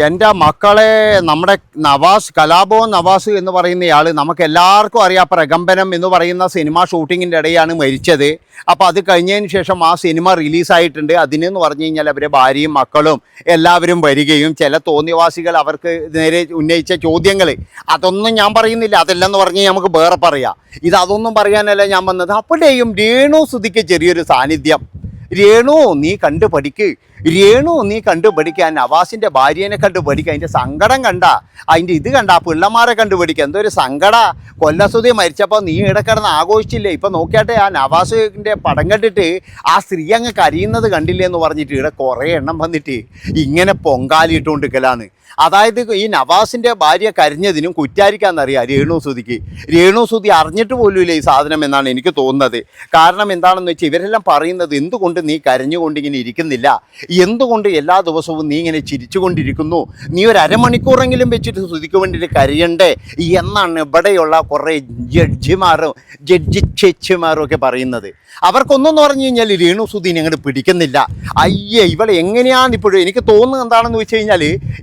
എന്റെ മക്കളെ നമ്മുടെ നവാസ് കലാബോ നവാസ് എന്ന് പറയുന്നയാൾ നമുക്ക് എല്ലാവർക്കും അറിയാം പ്രകമ്പനം എന്ന് പറയുന്ന സിനിമ ഷൂട്ടിങ്ങിന്റെ ഇടയാണ് മരിച്ചത്. അപ്പോൾ അത് കഴിഞ്ഞതിന് ശേഷം ആ സിനിമ റിലീസായിട്ടുണ്ട്. അതിനെന്ന് പറഞ്ഞു കഴിഞ്ഞാൽ അവരെ ഭാര്യയും മക്കളും എല്ലാവരും വരികയും ചില തോന്നിവാസികൾ അവർക്ക് നേരെ ഉന്നയിച്ച ചോദ്യങ്ങൾ. അതൊന്നും ഞാൻ പറയുന്നില്ല. അതല്ലെന്ന് പറഞ്ഞ് നമുക്ക് വേറെ പറയാം. ഇത് അതൊന്നും പറയാനല്ല ഞാൻ വന്നത്. അപ്പോഴേയും രേണു സുധിക്ക് ചെറിയൊരു സാന്നിധ്യം. രേണു നീ കണ്ടു പഠിക്ക് രേണു നീ കണ്ടു പഠിക്കുക നവാസിന്റെ ഭാര്യനെ കണ്ടു പഠിക്കുക അതിന്റെ സങ്കടം കണ്ട. അതിന്റെ ഇത് കണ്ട. പിള്ളമാരെ കണ്ടു പഠിക്കുക എന്തോ ഒരു സങ്കട. കൊല്ലസുതി മരിച്ചപ്പോൾ നീ ഇടക്കിടന്ന് കിടന്ന് ആഘോഷിച്ചില്ലേ? ഇപ്പൊ നോക്കിയാട്ടെ ആ നവാസിന്റെ പടം കണ്ടിട്ട് ആ സ്ത്രീ അങ്ങ് കരിയുന്നത് കണ്ടില്ലേ എന്ന് പറഞ്ഞിട്ട് ഇവിടെ കുറേ എണ്ണം വന്നിട്ട് ഇങ്ങനെ പൊങ്കാലിട്ടുകൊണ്ടിരിക്കലാണ് അതായത് ഈ നവാസിന്റെ ഭാര്യ കരഞ്ഞതിനും കുറ്റാരിക്കാന്നറിയാം രേണു സുതിക്ക് രേണു സുതി അറിഞ്ഞിട്ട് പോലുമില്ല ഈ സാധനം എന്നാണ് എനിക്ക് തോന്നുന്നത്. കാരണം എന്താണെന്ന് വെച്ചാൽ ഇവരെല്ലാം പറയുന്നത് എന്തുകൊണ്ട് നീ കരഞ്ഞുകൊണ്ട് ഇങ്ങനെ ഇരിക്കുന്നില്ല? എന്തുകൊണ്ട് എല്ലാ ദിവസവും നീ ഇങ്ങനെ ചിരിച്ചുകൊണ്ടിരിക്കുന്നു? നീ ഒരു അരമണിക്കൂറെങ്കിലും വെച്ചിട്ട് സ്തുതിക്ക് വേണ്ടിയിട്ട് കരയണ്ടേ? എന്നാണ് ഇവിടെയുള്ള കുറേ ജഡ്ജിമാരും ജഡ്ജി ചേച്ചിമാരും ഒക്കെ പറയുന്നത്. അവർക്കൊന്നും പറഞ്ഞു കഴിഞ്ഞാൽ രേണു സുധീനെ അങ്ങോട്ട് പിടിക്കുന്നില്ല. അയ്യേ ഇവളെ എങ്ങനെയാണ് ഇപ്പോഴും? എനിക്ക് തോന്നുന്നത് എന്താണെന്ന് വെച്ച് കഴിഞ്ഞാൽ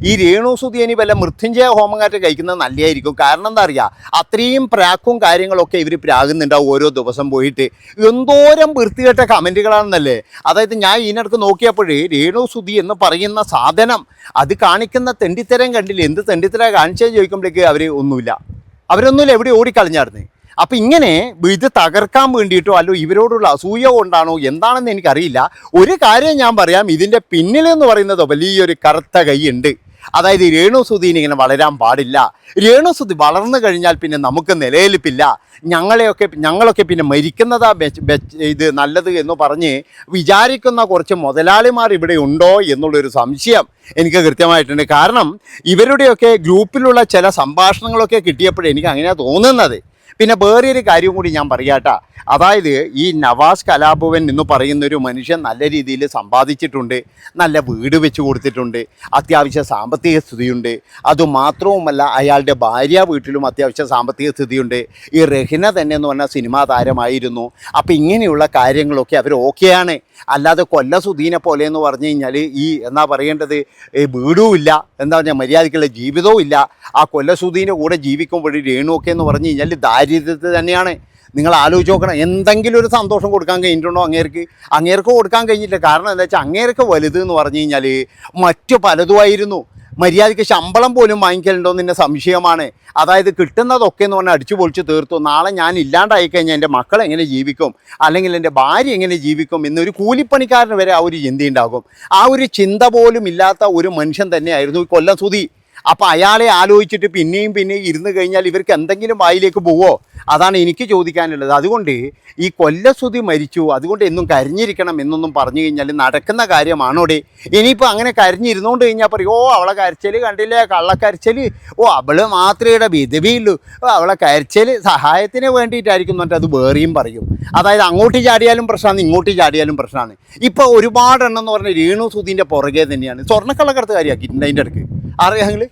ഈ രേണു സുധി ഇനി വല്ല മൃത്യുഞ്ജയ ഹോമങ്ങാറ്റ് കഴിക്കുന്നത് നല്ലതായിരിക്കും. കാരണം എന്താ അറിയുക അത്രയും പ്രാക്കും കാര്യങ്ങളൊക്കെ ഇവർ പ്രാകുന്നുണ്ടാവും ഓരോ ദിവസം പോയിട്ട്. എന്തോരം വൃത്തികെട്ട കമന്റുകളാണെന്നല്ലേ? അതായത് ഞാൻ ഇതിനടുക്ക് നോക്കിയപ്പോഴേ രേണു സുധി എന്ന് പറയുന്ന സാധനം അത് കാണിക്കുന്ന തെണ്ടിത്തരം കണ്ടില്ല? എന്ത് തെണ്ടിത്തര കാണിച്ചതെന്ന് ചോദിക്കുമ്പോഴേക്ക് അവർ ഒന്നുമില്ല. അവരൊന്നുമില്ല എവിടെ ഓടിക്കളഞ്ഞായിരുന്നു. അപ്പം ഇങ്ങനെ ഇത് തകർക്കാൻ വേണ്ടിയിട്ടോ അല്ലോ ഇവരോടുള്ള അസൂയ കൊണ്ടാണോ എന്താണെന്ന് എനിക്കറിയില്ല. ഒരു കാര്യം ഞാൻ പറയാം ഇതിന്റെ പിന്നിലെന്ന് പറയുന്നത് വലിയൊരു കറുത്ത കൈയുണ്ട് അതായത് രേണു സുധീന് ഇങ്ങനെ വളരാൻ പാടില്ല. രേണു സുധി വളർന്നു കഴിഞ്ഞാൽ പിന്നെ നമുക്ക് നിലനിൽപ്പില്ല. ഞങ്ങളെയൊക്കെ ഞങ്ങളൊക്കെ പിന്നെ മരിക്കുന്നതാ ഇത് നല്ലത് എന്ന് പറഞ്ഞ് വിചാരിക്കുന്ന കുറച്ച് മുതലാളിമാർ ഇവിടെ ഉണ്ടോ എന്നുള്ളൊരു സംശയം എനിക്ക് കൃത്യമായിട്ടുണ്ട്. കാരണം ഇവരുടെയൊക്കെ ഗ്രൂപ്പിലുള്ള ചില സംഭാഷണങ്ങളൊക്കെ കിട്ടിയപ്പോഴേ എനിക്ക് അങ്ങനെയാണ് തോന്നുന്നത്. പിന്നെ വേറൊരു കാര്യം കൂടി ഞാൻ പറയാട്ടാ അതായത് ഈ നവാസ് കലാഭവൻ എന്ന് പറയുന്ന ഒരു മനുഷ്യൻ നല്ല രീതിയിൽ സമ്പാദിച്ചിട്ടുണ്ട് നല്ല വീട് വെച്ച് കൊടുത്തിട്ടുണ്ട് അത്യാവശ്യ സാമ്പത്തിക സ്ഥിതിയുണ്ട്. അതുമാത്രവുമല്ല അയാളുടെ ഭാര്യ വീട്ടിലും അത്യാവശ്യ സാമ്പത്തിക സ്ഥിതിയുണ്ട്. ഈ റഹിന തന്നെ എന്ന് പറഞ്ഞാൽ സിനിമാ താരമായിരുന്നു. അപ്പം ഇങ്ങനെയുള്ള കാര്യങ്ങളൊക്കെ അവർ ഓക്കെയാണ്. അല്ലാതെ കൊല്ല സുധീനെ പോലെ എന്ന് പറഞ്ഞു കഴിഞ്ഞാൽ ഈ എന്നാ പറയേണ്ടത്? ഈ വീടും ഇല്ല. എന്താ പറഞ്ഞാൽ മര്യാദയ്ക്കുള്ള ജീവിതവും ഇല്ല. ആ കൊല്ല സുധീനെ കൂടെ ജീവിക്കുമ്പോൾ രേണുവൊക്കെ എന്ന് പറഞ്ഞു കഴിഞ്ഞാൽ ദാരിദ്ര്യത്തിൽ തന്നെയാണ്. നിങ്ങൾ ആലോചിച്ച് നോക്കണം. എന്തെങ്കിലും ഒരു സന്തോഷം കൊടുക്കാൻ കഴിഞ്ഞിട്ടുണ്ടോ അങ്ങേർക്ക്? അങ്ങേർക്ക് കൊടുക്കാൻ കഴിഞ്ഞില്ല. കാരണം എന്താ വെച്ചാൽ അങ്ങേർക്ക് വലുത് എന്ന് പറഞ്ഞു കഴിഞ്ഞാൽ മറ്റു പലതുമായിരുന്നു. മര്യാദയ്ക്ക് ശമ്പളം പോലും വാങ്ങിക്കലുണ്ടോ എന്ന് സംശയമാണ്. അതായത് കിട്ടുന്നതൊക്കെ എന്ന് പറഞ്ഞാൽ അടിച്ചു പൊളിച്ച് തീർത്തു? നാളെ ഞാൻ ഇല്ലാണ്ടായി കഴിഞ്ഞാൽ എന്റെ മക്കൾ എങ്ങനെ ജീവിക്കും? അല്ലെങ്കിൽ എന്റെ ഭാര്യ എങ്ങനെ ജീവിക്കും? എന്നൊരു കൂലിപ്പണിക്കാരന് വരെ ആ ഒരു ചിന്തയുണ്ടാകും ആ ഒരു ചിന്ത പോലും ഇല്ലാത്ത ഒരു മനുഷ്യൻ തന്നെയായിരുന്നു ഈ കൊല്ലം സുധി. അപ്പം അയാളെ ആലോചിച്ചിട്ട് പിന്നെയും പിന്നെയും ഇരുന്ന് കഴിഞ്ഞാൽ ഇവർക്ക് എന്തെങ്കിലും വായിലേക്ക് പോവോ? അതാണ് എനിക്ക് ചോദിക്കാനുള്ളത്. അതുകൊണ്ട് ഈ കൊല്ലസ്തുതി മരിച്ചു അതുകൊണ്ട് എന്നും കരഞ്ഞിരിക്കണം എന്നൊന്നും പറഞ്ഞു കഴിഞ്ഞാൽ നടക്കുന്ന കാര്യമാണോടെ? ഇനിയിപ്പോൾ അങ്ങനെ കരഞ്ഞിരുന്നുകൊണ്ട് കഴിഞ്ഞാൽ പറയും ഓ അവളെ കരച്ചൽ കണ്ടില്ലേ? കള്ളക്കരച്ചൽ ഓ അവൾ മാത്രമേ വിധവിയുള്ളൂ. ഓ അവളെ കരച്ചൽ സഹായത്തിന് വേണ്ടിയിട്ടായിരിക്കും എന്നിട്ട് അത് വേറെയും പറയും. അതായത് അങ്ങോട്ട് ചാടിയാലും പ്രശ്നമാണ് ഇങ്ങോട്ട് ചാടിയാലും പ്രശ്നമാണ്. ഇപ്പോൾ ഒരുപാട് എണ്ണം എന്ന് പറഞ്ഞാൽ രേണു സുധീന്റെ പുറകെ തന്നെയാണ്. സ്വർണക്കള്ളക്കടത്ത് കാര്യമാക്കിയിട്ടുണ്ട് അതിന്റെ അടുക്ക്. അറിയാം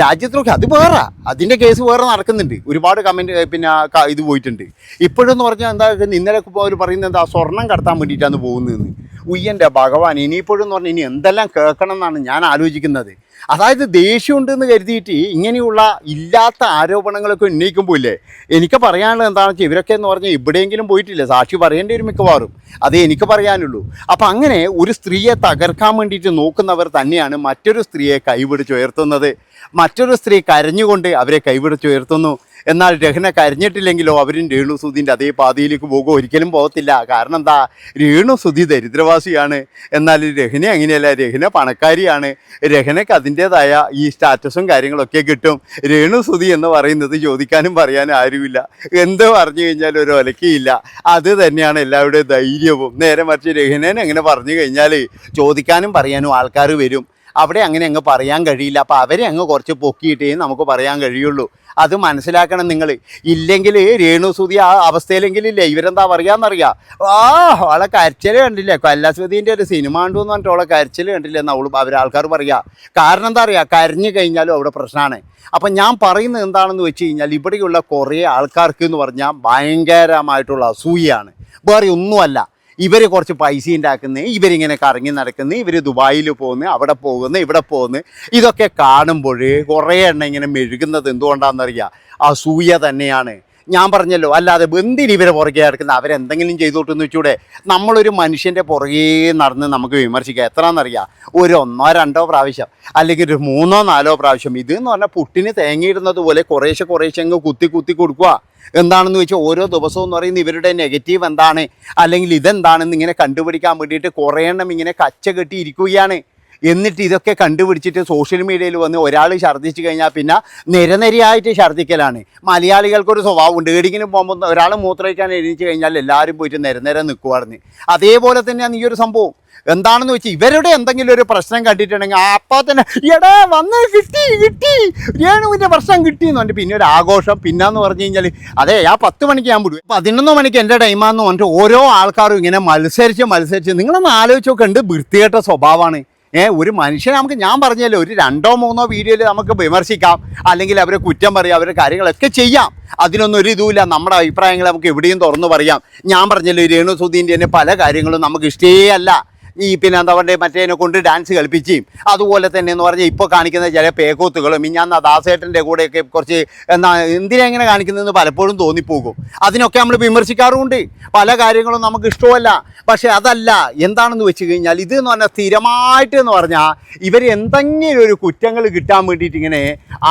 രാജ്യത്തിനൊക്കെ അത് വേറെ. അതിന്റെ കേസ് വേറെ നടക്കുന്നുണ്ട്. ഒരുപാട് കമന്റ് പിന്നെ ഇത് പോയിട്ടുണ്ട്. ഇപ്പോഴെന്ന് പറഞ്ഞാൽ എന്താ ഇന്നലെ അവർ പറയുന്നത് എന്താ സ്വർണം കടത്താൻ വേണ്ടിയിട്ടാണ് പോകുന്നതെന്ന്. ഉയ്യന്റെ ഭഗവാൻ ഇനിയിപ്പോഴെന്ന് പറഞ്ഞാൽ ഇനി എന്തെല്ലാം കേൾക്കണം എന്നാണ് ഞാൻ ആലോചിക്കുന്നത്. അതായത് ദേഷ്യമുണ്ടെന്ന് കരുതിയിട്ട് ഇങ്ങനെയുള്ള ഇല്ലാത്ത ആരോപണങ്ങളൊക്കെ ഉന്നയിക്കുമ്പോൾ ഇല്ലേ എനിക്ക് പറയാനുള്ളത് എന്താണെന്ന് വെച്ചാൽ ഇവരൊക്കെ എന്ന് പറഞ്ഞാൽ എവിടെയെങ്കിലും പോയിട്ടില്ല? സാക്ഷി പറയേണ്ടി ഒരു മിക്കവാറും. അതേ എനിക്ക് പറയാനുള്ളൂ. അപ്പം അങ്ങനെ ഒരു സ്ത്രീയെ തകർക്കാൻ വേണ്ടിയിട്ട് നോക്കുന്നവർ തന്നെയാണ് മറ്റൊരു സ്ത്രീയെ കൈപിടിച്ചുയർത്തുന്നത് മറ്റൊരു സ്ത്രീ കരഞ്ഞുകൊണ്ട് അവരെ കൈപിടിച്ചുയർത്തുന്നു എന്നാൽ രഹന കരഞ്ഞിട്ടില്ലെങ്കിലോ അവരും രേണു സുധീന്റെ അതേ പാതയിലേക്ക് പോകുമോ ഒരിക്കലും പോകത്തില്ല. കാരണം എന്താ? രേണു സുധി ദരിദ്രവാസിയാണ്. എന്നാൽ രഹന അങ്ങനെയല്ല. രഹന പണക്കാരിയാണ്. രഹനക്ക് അതിന്റേതായ ഈ സ്റ്റാറ്റസും കാര്യങ്ങളൊക്കെ കിട്ടും. രേണു സുതി എന്ന് പറയുന്നത് ചോദിക്കാനും പറയാനും ആരുമില്ല. എന്ത് പറഞ്ഞു കഴിഞ്ഞാൽ ഒരു ഒലക്കിയില്ല. അത് തന്നെയാണ് എല്ലാവരുടെയും ധൈര്യവും. നേരെ മറിച്ച് രഹനൻ അങ്ങനെ പറഞ്ഞു കഴിഞ്ഞാൽ ചോദിക്കാനും പറയാനും ആൾക്കാർ വരും. അവിടെ അങ്ങനെ അങ്ങ് പറയാൻ കഴിയില്ല. അപ്പോൾ അവരെ അങ്ങ് കുറച്ച് പൊക്കിയിട്ടേ നമുക്ക് പറയാൻ കഴിയുള്ളൂ. അത് മനസ്സിലാക്കണം നിങ്ങൾ ഇല്ലെങ്കിൽ രേണുസുതി ആ അവസ്ഥയിലെങ്കിലില്ലേ? ഇവരെന്താ പറയാന്നറിയാം? ആ അവളെ കരച്ചിൽ കണ്ടില്ലേ? കല്ലാസ്വതിന്റെ ഒരു സിനിമ ഉണ്ടോ എന്ന് പറഞ്ഞിട്ട് അവളെ കരച്ചിൽ കണ്ടില്ലേ? എന്ന് അവൾ അവർ ആൾക്കാർ പറയാ. കാരണം എന്താ പറയുക കരഞ്ഞു കഴിഞ്ഞാലും അവിടെ പ്രശ്നമാണ് അപ്പം ഞാൻ പറയുന്നത് എന്താണെന്ന് വെച്ച് കഴിഞ്ഞാൽ ഇവിടെയുള്ള കുറേ ആൾക്കാർക്ക് എന്ന് പറഞ്ഞാൽ ഭയങ്കരമായിട്ടുള്ള അസൂയാണ് വേറെ ഒന്നുമല്ല. ഇവർ കുറച്ച് പൈസ ഉണ്ടാക്കുന്നത് ഇവരിങ്ങനെ കറങ്ങി നടക്കുന്നു ഇവർ ദുബായിൽ പോകുന്നു അവിടെ പോകുന്നു ഇവിടെ പോകുന്നു ഇതൊക്കെ കാണുമ്പോൾ കുറേ എണ്ണം ഇങ്ങനെ മെഴുകുന്നത് എന്തുകൊണ്ടാണെന്നറിയാം? അസൂയ തന്നെയാണ്. ഞാൻ പറഞ്ഞല്ലോ അല്ലാതെ ബന്ധിന് ഇവരെ പുറകെ നടക്കുന്ന അവരെന്തെങ്കിലും ചെയ്തോട്ടെന്ന് വെച്ചൂടെ. നമ്മളൊരു മനുഷ്യന്റെ പുറകെ നടന്ന് നമുക്ക് വിമർശിക്കാം. എത്രയാണെന്നറിയാം? ഒരു ഒന്നോ രണ്ടോ പ്രാവശ്യം അല്ലെങ്കിൽ ഒരു മൂന്നോ നാലോ പ്രാവശ്യം. ഇത് എന്ന് പറഞ്ഞാൽ പുട്ടിന് തേങ്ങയിടുന്നത് പോലെ കുറേശ്ശെ കുറേശ്ശെ അങ്ങ് കുത്തി കുത്തി കൊടുക്കുക. എന്താണെന്ന് വെച്ചാൽ ഓരോ ദിവസവും എന്ന് പറയുന്നത് ഇവരുടെ നെഗറ്റീവ് എന്താണ്? അല്ലെങ്കിൽ ഇതെന്താണെന്ന് ഇങ്ങനെ കണ്ടുപിടിക്കാൻ വേണ്ടിയിട്ട് കുറേ എണ്ണം ഇങ്ങനെ കച്ച കെട്ടി ഇരിക്കുകയാണ്. എന്നിട്ട് ഇതൊക്കെ കണ്ടുപിടിച്ചിട്ട് സോഷ്യൽ മീഡിയയിൽ വന്ന് ഒരാൾ ഛർദ്ദിച്ചു കഴിഞ്ഞാൽ പിന്നെ നിരനിരയായിട്ട് ഛർദ്ദിക്കലാണ്. മലയാളികൾക്കൊരു സ്വഭാവമുണ്ട് ഏടിങ്ങിന് പോകുമ്പോൾ ഒരാൾ മൂത്രമൊഴിക്കാൻ എഴുതിച്ചു കഴിഞ്ഞാൽ എല്ലാവരും പോയിട്ട് നിരനിര നിൽക്കുവാർന്ന് അതേപോലെ തന്നെയാണ് ഈ ഒരു സംഭവം. എന്താണെന്ന് വെച്ചാൽ ഇവരുടെ എന്തെങ്കിലും ഒരു പ്രശ്നം കണ്ടിട്ടുണ്ടെങ്കിൽ അപ്പോൾ തന്നെ എടാ വന്ന് കിട്ടി കിട്ടി. രേണുവിന്റെ പ്രശ്നം കിട്ടി എന്ന് പറഞ്ഞിട്ട് പിന്നെ ഒരു ആഘോഷം. പിന്നെന്ന് പറഞ്ഞു കഴിഞ്ഞാൽ അതെ ആ പത്ത് മണിക്ക് ഞാൻ വിടും. പതിനൊന്ന് മണിക്ക് എന്റെ ടൈമാന്ന് പറഞ്ഞിട്ട് ഓരോ ആൾക്കാരും ഇങ്ങനെ മത്സരിച്ച് മത്സരിച്ച് നിങ്ങളൊന്ന് ആലോചിച്ചൊക്കെ ഉണ്ട് വൃത്തികെട്ട സ്വഭാവമാണ്. ഏ ഒരു മനുഷ്യനെ നമുക്ക് ഞാൻ പറഞ്ഞല്ലോ ഒരു രണ്ടോ മൂന്നോ വീഡിയോയിൽ നമുക്ക് വിമർശിക്കാം അല്ലെങ്കിൽ അവരെ കുറ്റം പറയാം അവരുടെ കാര്യങ്ങളൊക്കെ ചെയ്യാം. അതിനൊന്നും ഒരു ഇതുമില്ല. നമ്മുടെ അഭിപ്രായങ്ങൾ നമുക്ക് എവിടെയും തുറന്നു പറയാം. ഞാൻ പറഞ്ഞല്ലോ രേണു സുധീന്റെ തന്നെ പല കാര്യങ്ങളും നമുക്ക് ഇഷ്ടേ അല്ല ഈ പിന്നെ എന്താ പറയുക മറ്റേനെ കൊണ്ട് ഡാൻസ് കളിപ്പിച്ചും. അതുപോലെ തന്നെ എന്ന് പറഞ്ഞാൽ ഇപ്പോൾ കാണിക്കുന്ന ചില പേക്കൂത്തുകളും ഞാൻ ദാസേട്ടന്റെ കൂടെയൊക്കെ കുറച്ച് എന്താ എന്തിനാ എങ്ങനെ കാണിക്കുന്നതെന്ന് പലപ്പോഴും തോന്നിപ്പോകും. അതിനൊക്കെ നമ്മൾ വിമർശിക്കാറുമുണ്ട്. പല കാര്യങ്ങളും നമുക്ക് ഇഷ്ടമല്ല. പക്ഷേ അതല്ല എന്താണെന്ന് വെച്ച് കഴിഞ്ഞാൽ ഇത് എന്ന് പറഞ്ഞാൽ സ്ഥിരമായിട്ട് എന്ന് പറഞ്ഞാൽ ഇവർ എന്തെങ്കിലും ഒരു കുറ്റങ്ങൾ കിട്ടാൻ വേണ്ടിയിട്ട് ഇങ്ങനെ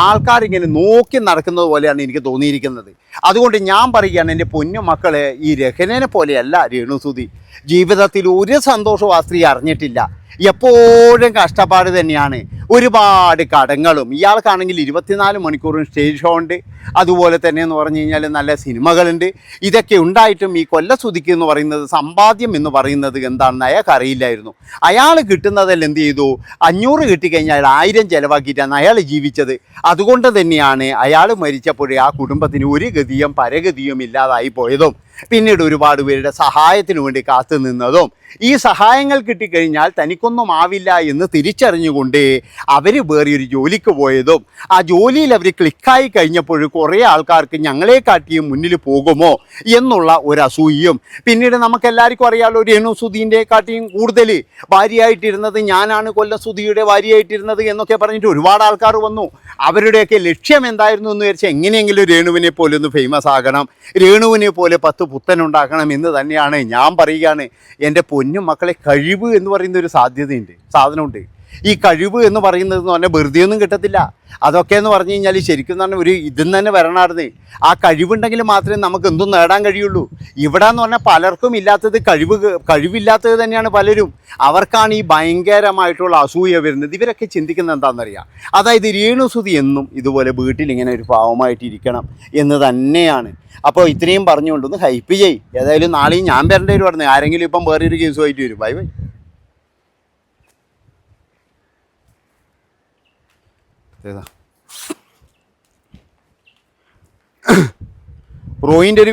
ആൾക്കാർ ഇങ്ങനെ നോക്കി നടക്കുന്നത് പോലെയാണ് എനിക്ക് തോന്നിയിരിക്കുന്നത്. അതുകൊണ്ട് ഞാൻ പറയുകയാണ് എന്റെ പൊന്നു മക്കളെ ഈ രഹനനെ പോലെയല്ല രേണുസുതി. ജീവിതത്തിൽ ഒരു സന്തോഷവും ആ സ്ത്രീ അറിഞ്ഞിട്ടില്ല. എപ്പോഴും കഷ്ടപ്പാട് തന്നെയാണ്. ഒരുപാട് കടങ്ങളും. ഇയാൾക്കാണെങ്കിൽ ഇരുപത്തിനാല് മണിക്കൂറും സ്റ്റേജ് ഷോ ഉണ്ട്. അതുപോലെ തന്നെ എന്ന് പറഞ്ഞു കഴിഞ്ഞാൽ നല്ല സിനിമകളുണ്ട്. ഇതൊക്കെ ഉണ്ടായിട്ടും ഈ കൊല്ലസുതിക്ക് എന്ന് പറയുന്നത് സമ്പാദ്യം എന്ന് പറയുന്നത് എന്താണെന്ന് അയാൾക്ക് അറിയില്ലായിരുന്നു. അയാൾ കിട്ടുന്നതെല്ലാം എന്ത് ചെയ്തു? അഞ്ഞൂറ് കിട്ടിക്കഴിഞ്ഞാൽ ആയിരം ചിലവാക്കിയിട്ടാണ് അയാൾ ജീവിച്ചത്. അതുകൊണ്ട് തന്നെയാണ് അയാൾ മരിച്ചപ്പോഴേ ആ കുടുംബത്തിന് ഒരു ഗതിയും പരഗതിയും ഇല്ലാതായി പോയതും. പിന്നീട് ഒരുപാട് പേരുടെ സഹായത്തിന് വേണ്ടി കാത്തു നിന്നതും ഈ സഹായങ്ങൾ കിട്ടിക്കഴിഞ്ഞാൽ തനിക്കൊന്നും ആവില്ല എന്ന് തിരിച്ചറിഞ്ഞുകൊണ്ട് അവർ ഒരു ജോലിക്ക് പോയതും ആ ജോലിയിൽ അവർ ക്ലിക്കായി കഴിഞ്ഞപ്പോൾ കുറേ ആൾക്കാർക്ക് ഞങ്ങളെ കാട്ടിയും മുന്നിൽ പോകുമോ എന്നുള്ള ഒരു അസൂയയും പിന്നീട് നമുക്കെല്ലാവർക്കും അറിയാമല്ലോ രേണു സുധീന്റെ കാട്ടിയും കൂടുതൽ ഭാര്യയായിട്ടിരുന്നത് ഞാനാണ് കൊല്ലം സുധിയുടെ ഭാര്യയായിട്ടിരുന്നത് എന്നൊക്കെ പറഞ്ഞിട്ട് ഒരുപാട് ആൾക്കാർ വന്നു. അവരുടെയൊക്കെ ലക്ഷ്യം എന്തായിരുന്നു എന്ന് വിചാരിച്ചാൽ എങ്ങനെയെങ്കിലും രേണുവിനെ പോലെ ഒന്ന് ഫേമസ് ആകണം. രേണുവിനെ പോലെ പത്ത് പുത്തനുണ്ടാക്കണം എന്ന് തന്നെയാണ് ഞാൻ പറയുകയാണ്. എന്റെ പൊന്നും മക്കളെ കഴിവ് എന്ന് പറയുന്ന ഒരു സാധ്യതയുണ്ട് സാധനമുണ്ട്. ഈ കഴിവ് എന്ന് പറയുന്നത് എന്ന് പറഞ്ഞാൽ വെറുതെ ഒന്നും കിട്ടത്തില്ല. അതൊക്കെ എന്ന് പറഞ്ഞു കഴിഞ്ഞാൽ ശരിക്കും പറഞ്ഞാൽ ഒരു ഇതെന്ന് തന്നെ വരണമായിരുന്നു ആ കഴിവുണ്ടെങ്കിൽ മാത്രമേ നമുക്ക് എന്തും നേടാൻ കഴിയുള്ളൂ. ഇവിടെ എന്ന് പറഞ്ഞാൽ പലർക്കും ഇല്ലാത്തത് കഴിവ് കഴിവില്ലാത്തത് തന്നെയാണ് പലരും. അവർക്കാണ് ഈ ഭയങ്കരമായിട്ടുള്ള അസൂയ വരുന്നത്. ഇവരൊക്കെ ചിന്തിക്കുന്നത് എന്താണെന്നറിയാം? അതായത് രേണുസുതി എന്നും ഇതുപോലെ വീട്ടിൽ ഇങ്ങനെ ഒരു പാവമായിട്ട് ഇരിക്കണം എന്ന് തന്നെയാണ്. അപ്പോൾ ഇത്രയും പറഞ്ഞുകൊണ്ടൊന്ന് ഹൈപ്പ് ചെയ്യും. ഏതായാലും നാളെയും ഞാൻ വരേണ്ടി വരുമായിരുന്നു ആരെങ്കിലും ഇപ്പം വേറൊരു കേസുമായിട്ട് വരും. ബൈ ബൈ ഏതാ റോയിന്റെ ഒരു